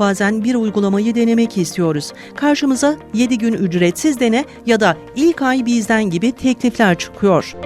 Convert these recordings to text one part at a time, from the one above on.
Bazen bir uygulamayı denemek istiyoruz. Karşımıza 7 gün ücretsiz dene ya da ilk ay bizden gibi teklifler çıkıyor.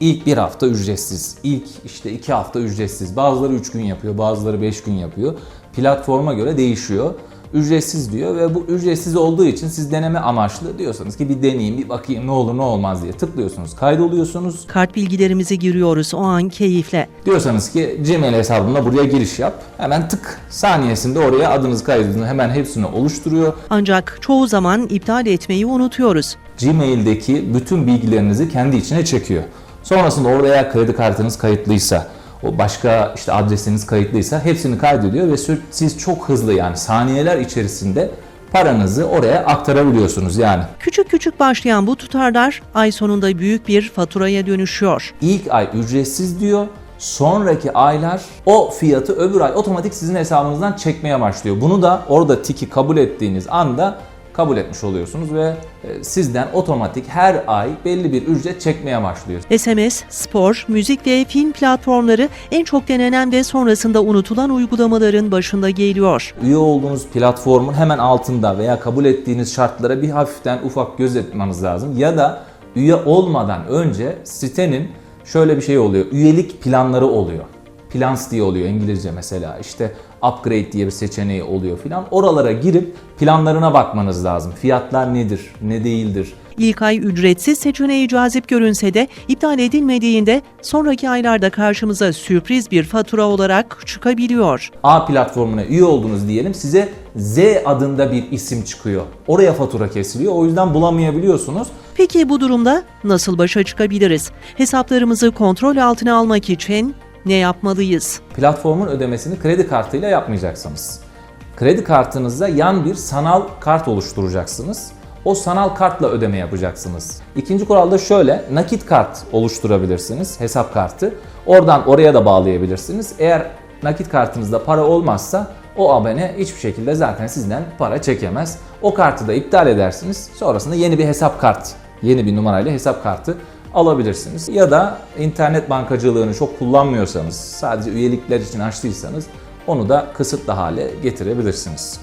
İlk bir hafta ücretsiz, ilk işte iki hafta ücretsiz. Bazıları üç gün yapıyor, bazıları beş gün yapıyor. Platforma göre değişiyor. Ücretsiz diyor ve bu ücretsiz olduğu için siz deneme amaçlı diyorsanız ki bir deneyeyim, bir bakayım ne olur ne olmaz diye tıklıyorsunuz, kaydoluyorsunuz. Kart bilgilerimizi giriyoruz o an keyifle. Diyorsanız ki Gmail hesabımla buraya giriş yap. Hemen tık saniyesinde oraya adınızı kaydedin. Hemen hepsini oluşturuyor. Ancak çoğu zaman iptal etmeyi unutuyoruz. Gmail'deki bütün bilgilerinizi kendi içine çekiyor. Sonrasında oraya kredi kartınız kayıtlıysa, o başka işte adresiniz kayıtlıysa hepsini kaydediyor ve siz çok hızlı yani saniyeler içerisinde paranızı oraya aktarabiliyorsunuz yani. Küçük küçük başlayan bu tutarlar ay sonunda büyük bir faturaya dönüşüyor. İlk ay ücretsiz diyor. Sonraki aylar o fiyatı öbür ay otomatik sizin hesabınızdan çekmeye başlıyor. Bunu da orada tiki kabul ettiğiniz anda kabul etmiş oluyorsunuz ve e, sizden otomatik her ay belli bir ücret çekmeye başlıyor. SMS, spor, müzik ve film platformları en çok denenen ve sonrasında unutulan uygulamaların başında geliyor. Üye olduğunuz platformun hemen altında veya kabul ettiğiniz şartlara bir hafiften ufak göz etmeniz lazım. Ya da üye olmadan önce sitenin şöyle bir şey oluyor. Üyelik planları oluyor. Plans diye oluyor İngilizce mesela. İşte upgrade diye bir seçeneği oluyor filan. Oralara girip planlarına bakmanız lazım. Fiyatlar nedir, ne değildir. İlk ay ücretsiz seçeneği cazip görünse de iptal edilmediğinde sonraki aylarda karşımıza sürpriz bir fatura olarak çıkabiliyor. A platformuna üye oldunuz diyelim size Z adında bir isim çıkıyor. Oraya fatura kesiliyor. O yüzden bulamayabiliyorsunuz. Peki bu durumda nasıl başa çıkabiliriz? Hesaplarımızı kontrol altına almak için ne yapmalıyız? platformun ödemesini kredi kartıyla yapmayacaksınız. Kredi kartınızda yan bir sanal kart oluşturacaksınız. O sanal kartla ödeme yapacaksınız. İkinci kural da şöyle, nakit kart oluşturabilirsiniz, hesap kartı. Oradan oraya da bağlayabilirsiniz. Eğer nakit kartınızda para olmazsa o abone hiçbir şekilde zaten sizden para çekemez. O kartı da iptal edersiniz. Sonrasında yeni bir hesap kart, yeni bir numarayla hesap kartı alabilirsiniz. Ya da internet bankacılığını çok kullanmıyorsanız, sadece üyelikler için açtıysanız onu da kısıtlı hale getirebilirsiniz.